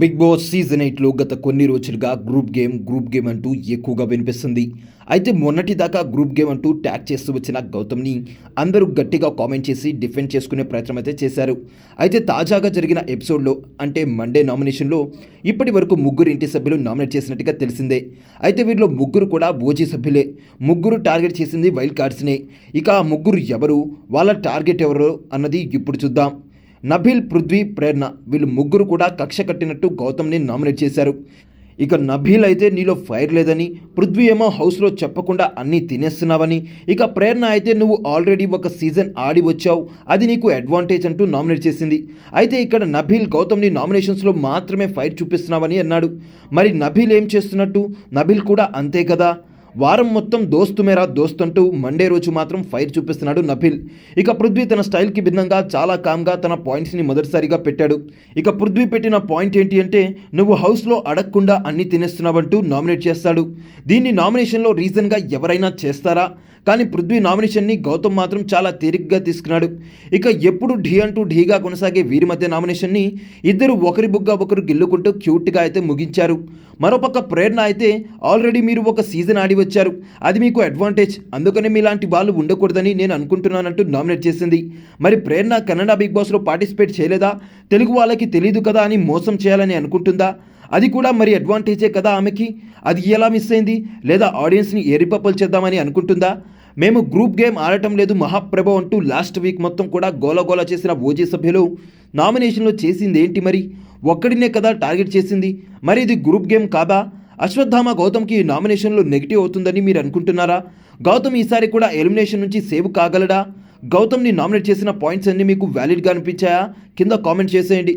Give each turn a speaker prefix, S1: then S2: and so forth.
S1: Big boss season ఎయిట్లో గత కొన్ని రోజులుగా గ్రూప్ గేమ్ గ్రూప్ గేమ్ అంటూ ఎక్కువగా వినిపిస్తుంది. అయితే మొన్నటి దాకా గ్రూప్ గేమ్ అంటూ ట్యాగ్ చేస్తూ వచ్చిన గౌతమ్ని అందరూ గట్టిగా కామెంట్ చేసి డిఫెండ్ చేసుకునే ప్రయత్నం అయితే చేశారు. అయితే తాజాగా జరిగిన ఎపిసోడ్లో అంటే మండే నామినేషన్లో ఇప్పటి వరకు ముగ్గురు ఇంటి సభ్యులు నామినేట్ చేసినట్టుగా తెలిసిందే. అయితే వీరిలో ముగ్గురు కూడా ఓజీ సభ్యులే. ముగ్గురు టార్గెట్ చేసింది వైల్డ్ కార్డ్స్నే ఇక ఆ ముగ్గురు ఎవరు? వాళ్ళ టార్గెట్ ఎవరు? అన్నది ఇప్పుడు చూద్దాం. నభిల్ పృథ్వీ ప్రేరణ. వీళ్ళు ముగ్గురు కూడా కక్ష కట్టినట్టు గౌతమ్ని నామినేట్ చేశారు. ఇక నభీల్ అయితే నీలో ఫైర్ లేదని పృథ్వీ ఏమో హౌస్లో చెప్పకుండా అన్నీ తినేస్తున్నావని ఇక ప్రేరణ అయితే నువ్వు ఆల్రెడీ ఒక సీజన్ ఆడి వచ్చావు అది నీకు అడ్వాంటేజ్ అంటూ నామినేట్ చేసింది. అయితే ఇక్కడ నభీల్ గౌతమ్ని నామినేషన్స్లో మాత్రమే ఫైర్ చూపిస్తున్నావని అన్నాడు. మరి నభీల్ ఏం చేస్తున్నట్టు? నభీల్ కూడా అంతే కదా? వారం మొత్తం దోస్తు మేరా దోస్త్ అంటూ మండే రోజు మాత్రం ఫైర్ చూపిస్తున్నాడు నఫిల్ ఇక పృథ్వీ తన స్టైల్కి భిన్నంగా చాలా కామ్గా తన పాయింట్స్ని మొదటిసారిగా పెట్టాడు. ఇక పృథ్వీ పెట్టిన పాయింట్ ఏంటి అంటే నువ్వు హౌస్లో అడగకుండా అన్ని తినేస్తున్నావంటూ నామినేట్ చేస్తాడు. దీన్ని నామినేషన్లో రీజన్గా ఎవరైనా చేస్తారా? కానీ పృథ్వీ నామినేషన్ని గౌతమ్ మాత్రం చాలా తేలిగ్గా తీసుకున్నాడు. ఇక ఎప్పుడు ఢీ అంటూ ఢీగా కొనసాగే వీరి మధ్య నామినేషన్ని ఇద్దరు ఒకరి బుగ్గా ఒకరు గిల్లుకుంటూ క్యూట్గా అయితే ముగించారు. మరోపక్క ప్రేరణ అయితే ఆల్రెడీ మీరు ఒక సీజన్ ఆడి వచ్చారు. అది మీకు అడ్వాంటేజ్. అందుకనే మీలాంటి వాళ్ళు ఉండకూడదని నేను అనుకుంటున్నానంటూ నామినేట్ చేసింది. మరి ప్రేరణ కన్నడ బిగ్ బాస్లో పార్టిసిపేట్ చేయలేదా? తెలుగు వాళ్ళకి తెలియదు కదా అని మోసం చేయాలని అనుకుంటుందా? అది కూడా మరి అడ్వాంటేజే కదా ఆమెకి? అది ఎలా మిస్ అయింది? లేదా ఆడియన్స్ని ఎరిపప్పలు చేద్దామని అనుకుంటుందా? మేము గ్రూప్ గేమ్ ఆడటం లేదు మహాప్రభ అంటూ లాస్ట్ వీక్ మొత్తం కూడా గోలగోల చేసిన ఓజీ సభ్యులు నామినేషన్లో చేసింది ఏంటి మరి? ఒక్కడినే కదా టార్గెట్ చేసింది. మరి ఇది గ్రూప్ గేమ్ కాదా? అశ్వత్థామ గౌతమ్కి ఈ నామినేషన్లో నెగిటివ్ అవుతుందని మీరు అనుకుంటున్నారా? గౌతమ్ ఈసారి కూడా ఎలిమినేషన్ నుంచి సేవ్ కాగలడా? గౌతమ్ని నామినేట్ చేసిన పాయింట్స్ అన్నీ మీకు వ్యాలిడ్గా అనిపించాయా? కింద కామెంట్ చేసేయండి.